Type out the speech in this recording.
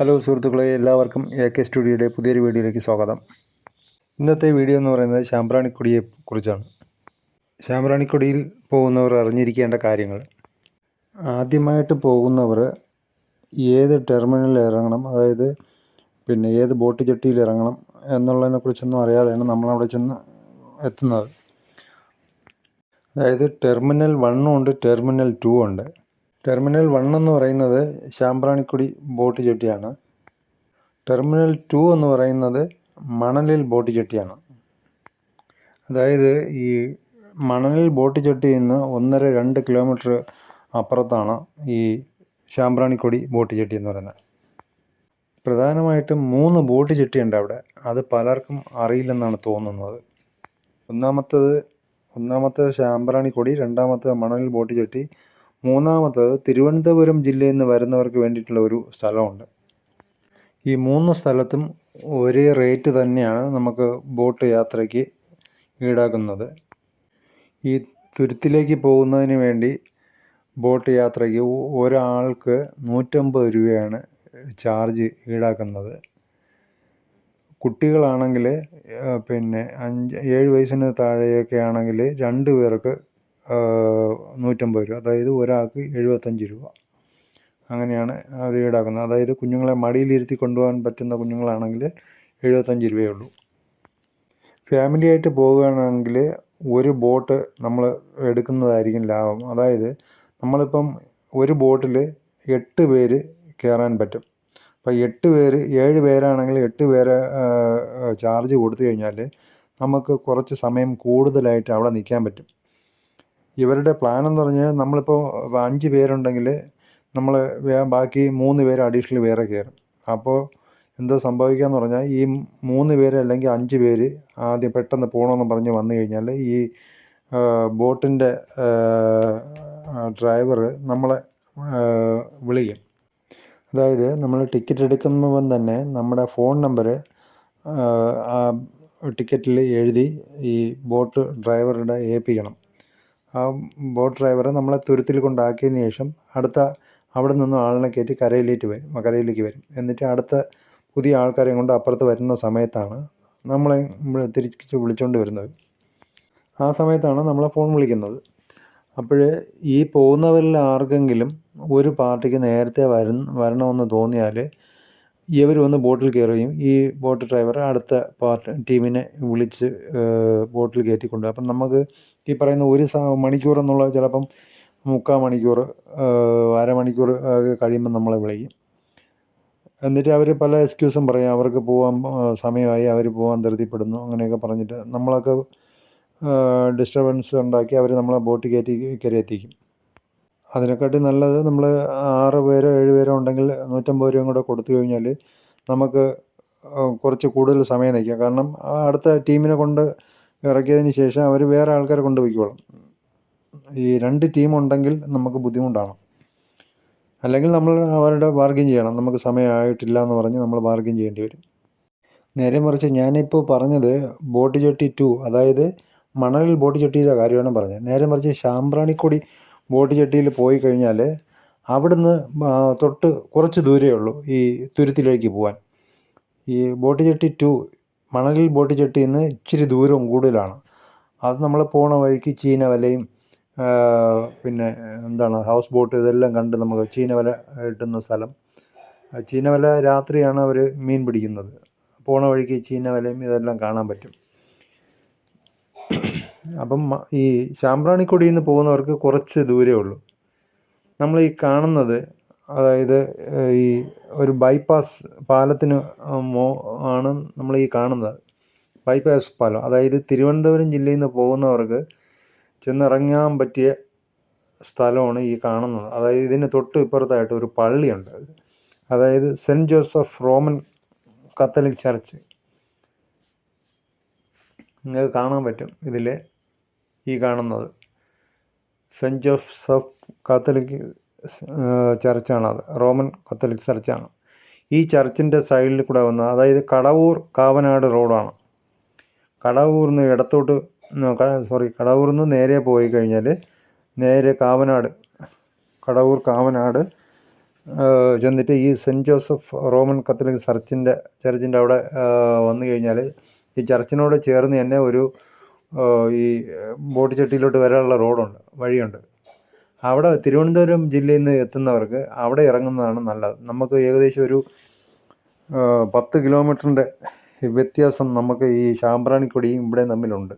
Hello സുഹൃത്തുക്കളെ എല്ലാവർക്കും A K സ്റ്റുഡിയോയുടെ പുതിയൊരു വീഡിയോയിലേക്ക് സ്വാഗതം. ഇന്നത്തെ വീഡിയോ എന്ന് പറയുന്നത് ശാമ്പ്രാണിക്കൊടിയെ കുറിച്ചാണ്. ശാമ്പ്രാണിക്കൊടിയിൽ പോകുന്നവർ അറിഞ്ഞിരിക്കേണ്ട കാര്യങ്ങൾ. ആദ്യമായിട്ട് പോകുന്നവർ ഏത് ടെർമിനലിൽ ഇറങ്ങണം അതായത് പിന്നെ ഏത് ബോട്ട് ജെട്ടിയിൽ ഇറങ്ങണം എന്നുള്ളതിനെ കുറിച്ചൊന്നും അറിയാതെയാണ് നമ്മളവിടെ ചെന്ന് എത്തുന്നത്. അതായത് ടെർമിനൽ വണ്ണും ഉണ്ട് ടെർമിനൽ ടു ഉണ്ട് ടെർമിനൽ വൺ എന്ന് പറയുന്നത് ശാമ്പ്രാണിക്കുടി ബോട്ട് ജെട്ടിയാണ്. ടെർമിനൽ ടു എന്ന് പറയുന്നത് മണലിൽ ബോട്ട് ജെട്ടിയാണ്. അതായത് ഈ മണലിൽ ബോട്ട് ജെട്ടിയിൽ നിന്ന് ഒന്നര രണ്ട് കിലോമീറ്റർ അപ്പുറത്താണ് ഈ ശാമ്പ്രാണിക്കൊടി ബോട്ട് ജെട്ടി എന്ന് പറയുന്നത്. പ്രധാനമായിട്ടും മൂന്ന് ബോട്ട് ജെട്ടിയുണ്ട് അവിടെ. അത് പലർക്കും അറിയില്ലെന്നാണ് തോന്നുന്നത്. ഒന്നാമത്തത് ഒന്നാമത്തത് ശാമ്പ്രാണിക്കൊടി രണ്ടാമത്തത് മണലിൽ ബോട്ട് ജെട്ടി മൂന്നാമത്തത് തിരുവനന്തപുരം ജില്ലയിൽ നിന്ന് വരുന്നവർക്ക് വേണ്ടിയിട്ടുള്ള ഒരു സ്ഥലമുണ്ട്. ഈ മൂന്ന് സ്ഥലത്തും ഒരേ റേറ്റ് തന്നെയാണ് നമുക്ക് ബോട്ട് യാത്രയ്ക്ക് ഈടാക്കുന്നത്. ഈ തുരുത്തിലേക്ക് പോകുന്നതിന് വേണ്ടി ബോട്ട് യാത്രയ്ക്ക് ഒരാൾക്ക് നൂറ്റമ്പത് രൂപയാണ് ചാർജ് ഈടാക്കുന്നത്. കുട്ടികളാണെങ്കിൽ പിന്നെ അഞ്ച് ഏഴ് വയസ്സിന് താഴെയൊക്കെ ആണെങ്കിൽ രണ്ട് പേർക്ക് നൂറ്റമ്പത് രൂപ. അതായത് ഒരാൾക്ക് എഴുപത്തഞ്ച് രൂപ. അങ്ങനെയാണ് അവർ ഈടാക്കുന്നത്. അതായത് കുഞ്ഞുങ്ങളെ മടിയിലിരുത്തി കൊണ്ടുപോകാൻ പറ്റുന്ന കുഞ്ഞുങ്ങളാണെങ്കിൽ എഴുപത്തഞ്ച് രൂപയേ ഉള്ളൂ. ഫാമിലി ആയിട്ട് പോകുകയാണെങ്കിൽ ഒരു ബോട്ട് നമ്മൾ എടുക്കുന്നതായിരിക്കും ലാഭം. അതായത് നമ്മളിപ്പം ഒരു ബോട്ടിൽ എട്ട് പേര് കയറാൻ പറ്റും. അപ്പോൾ എട്ട് പേര് ഏഴ് പേരാണെങ്കിൽ എട്ട് പേരെ ചാർജ് കൊടുത്തു കഴിഞ്ഞാൽ നമുക്ക് കുറച്ച് സമയം കൂടുതലായിട്ട് അവിടെ നിൽക്കാൻ പറ്റും. ഇവരുടെ പ്ലാൻ എന്ന് പറഞ്ഞാൽ നമ്മളിപ്പോൾ അഞ്ച് പേരുണ്ടെങ്കിൽ നമ്മൾ ബാക്കി മൂന്ന് പേര് അഡീഷണൽ വേറെ കയറും. അപ്പോൾ എന്താ സംഭവിക്കുക എന്ന് പറഞ്ഞാൽ ഈ മൂന്ന് പേര് അല്ലെങ്കിൽ അഞ്ച് പേര് ആദ്യം പെട്ടെന്ന് പോകണമെന്ന് പറഞ്ഞ് വന്നു കഴിഞ്ഞാൽ ഈ ബോട്ടിന്റെ ഡ്രൈവർ നമ്മളെ വിളിക്കും. അതായത് നമ്മൾ ടിക്കറ്റ് എടുക്കുമ്പം തന്നെ നമ്മുടെ ഫോൺ നമ്പർ ടിക്കറ്റിൽ എഴുതി ഈ ബോട്ട് ഡ്രൈവറുടെ ഏൽപ്പിക്കണം. ആ ബോട്ട് ഡ്രൈവറെ നമ്മളെ തുരുത്തിൽ കൊണ്ടാക്കിയതിന് ശേഷം അടുത്ത അവിടെ നിന്നും ആളിനെ കയറ്റി കരയിലേക്ക് വരും കരയിലേക്ക് വരും. എന്നിട്ട് അടുത്ത പുതിയ ആൾക്കാരെയും കൊണ്ട് അപ്പുറത്ത് വരുന്ന സമയത്താണ് നമ്മളെ തിരിച്ച് വിളിച്ചുകൊണ്ട് വരുന്നത്. ആ സമയത്താണ് നമ്മളെ ഫോൺ വിളിക്കുന്നത്. അപ്പോൾ ഈ പോകുന്നവരിൽ ആർക്കെങ്കിലും ഒരു പാർട്ടിക്ക് നേരത്തെ വര വരണമെന്ന് തോന്നിയാൽ ഇവർ വന്ന് ബോട്ടിൽ കയറുകയും ഈ ബോട്ട് ഡ്രൈവർ അടുത്ത പാർട്ട് ടീമിനെ വിളിച്ച് ബോട്ടിൽ കയറ്റി കൊണ്ടുപോകും അപ്പം നമുക്ക് ഈ പറയുന്ന ഒരു മണിക്കൂർ എന്നുള്ള ചിലപ്പം മുക്കാൽ മണിക്കൂർ അരമണിക്കൂർ കഴിയുമ്പോൾ നമ്മളെ വിളിക്കും. എന്നിട്ട് അവർ പല എക്സ്ക്യൂസും പറയും. അവർക്ക് പോകാൻ സമയമായി അവർ പോകാൻ ധൃതിപ്പെടുന്നു അങ്ങനെയൊക്കെ പറഞ്ഞിട്ട് നമ്മളൊക്കെ ഡിസ്റ്റർബൻസ് ഉണ്ടാക്കി അവർ നമ്മളെ ബോട്ട് കയറ്റി കയറി എത്തിക്കും. അതിനെക്കാട്ടി നല്ലത് നമ്മൾ ആറ് പേരോ ഏഴ് പേരോ ഉണ്ടെങ്കിൽ നൂറ്റമ്പത് രൂപയും കൂടെ കൊടുത്തു കഴിഞ്ഞാൽ നമുക്ക് കുറച്ച് കൂടുതൽ സമയം നിൽക്കാം. കാരണം അടുത്ത ടീമിനെ കൊണ്ട് ഇറക്കിയതിന് ശേഷം അവർ വേറെ ആൾക്കാരെ കൊണ്ട് പോയിക്കോളും. ഈ രണ്ട് ടീം ഉണ്ടെങ്കിൽ നമുക്ക് ബുദ്ധിമുട്ടാണ്. അല്ലെങ്കിൽ നമ്മൾ അവരുടെ ബാർഗിൻ ചെയ്യണം. നമുക്ക് സമയമായിട്ടില്ല എന്ന് പറഞ്ഞ് നമ്മൾ ബാർഗിൻ ചെയ്യേണ്ടി വരും. നേരെ മറിച്ച് ഞാനിപ്പോൾ പറഞ്ഞത് ബോട്ട് ചട്ടി ടു അതായത് മണലിൽ ബോട്ട് ചട്ടിയുടെ കാര്യമാണ് പറഞ്ഞത്. നേരെ മറിച്ച് ശാമ്പ്രാണിക്കൊടി ബോട്ട് ജെട്ടിയിൽ പോയി കഴിഞ്ഞാൽ അവിടുന്ന് തൊട്ട് കുറച്ച് ദൂരമേ ഉള്ളൂ ഈ തുരുത്തിലേക്ക് പോകാൻ ഈ ബോട്ട് ജെട്ടി ടു മണലിൽ ബോട്ട് ജെട്ടിയിൽ നിന്ന് ഇച്ചിരി ദൂരം കൂടുതലാണ്. അത് നമ്മൾ പോണ വഴിക്ക് ചീന വലയും പിന്നെ എന്താണ് ഹൗസ് ബോട്ട് ഇതെല്ലാം കണ്ട് നമുക്ക് ചീനവല കിട്ടുന്ന സ്ഥലം. ചീനവല രാത്രിയാണ് അവർ മീൻ പിടിക്കുന്നത്. പോണ വഴിക്ക് ചീനവലയും ഇതെല്ലാം കാണാൻ പറ്റും. അപ്പം ഈ ശാമ്പ്രാണിക്കൊടിയിൽ നിന്ന് പോകുന്നവർക്ക് കുറച്ച് ദൂരേ ഉള്ളൂ. നമ്മൾ ഈ കാണുന്നത് അതായത് ഈ ഒരു ബൈപ്പാസ് പാലത്തിന് മോ ആണ് നമ്മൾ ഈ കാണുന്നത്. ബൈപ്പാസ് പാലം. അതായത് തിരുവനന്തപുരം ജില്ലയിൽ നിന്ന് പോകുന്നവർക്ക് ചെന്നിറങ്ങാൻ പറ്റിയ സ്ഥലമാണ് ഈ കാണുന്നത്. അതായത് ഇതിന് തൊട്ട് ഇപ്പുറത്തായിട്ട് ഒരു പള്ളിയുണ്ട്. അതായത് saint Joseph Roman Catholic church. നിങ്ങൾക്ക് കാണാൻ പറ്റും. ഇതിൽ ഈ കാണുന്നത്. സെന്റ് ജോസഫ് കാത്തലിക് ചർച്ചാണത്. റോമൻ കത്തലിക് ചർച്ചാണ്. ഈ ചർച്ചിന്റെ സൈഡിൽ കൂടെ വന്ന അതായത് കടവൂർ കാവനാട് റോഡാണ് കടവൂർന്ന് ഇടത്തോട്ട് സോറി കടവൂർന്ന് നേരെ പോയി കഴിഞ്ഞാൽ നേരെ കാവനാട് കടവൂർ കാവനാട് ചെന്നിട്ട് ഈ സെന്റ് ജോസഫ് റോമൻ കത്തലിക് ചർച്ചിന്റെ ചർച്ചിന്റെ അവിടെ വന്നു കഴിഞ്ഞാൽ ഈ ചർച്ചിനോട് ചേർന്ന് തന്നെ ഒരു ഈ ബോട്ട് ചട്ടിയിലോട്ട് വരാനുള്ള റോഡുണ്ട് വഴിയുണ്ട്. അവിടെ തിരുവനന്തപുരം ജില്ലയിൽ നിന്ന് എത്തുന്നവർക്ക് അവിടെ ഇറങ്ങുന്നതാണ് നല്ലത്. നമുക്ക് ഏകദേശം ഒരു പത്ത് കിലോമീറ്ററിന്റെ വ്യത്യാസം നമുക്ക് ഈ ശാമ്പ്രാണിക്കൊടിയും ഇവിടെയും തമ്മിലുണ്ട്.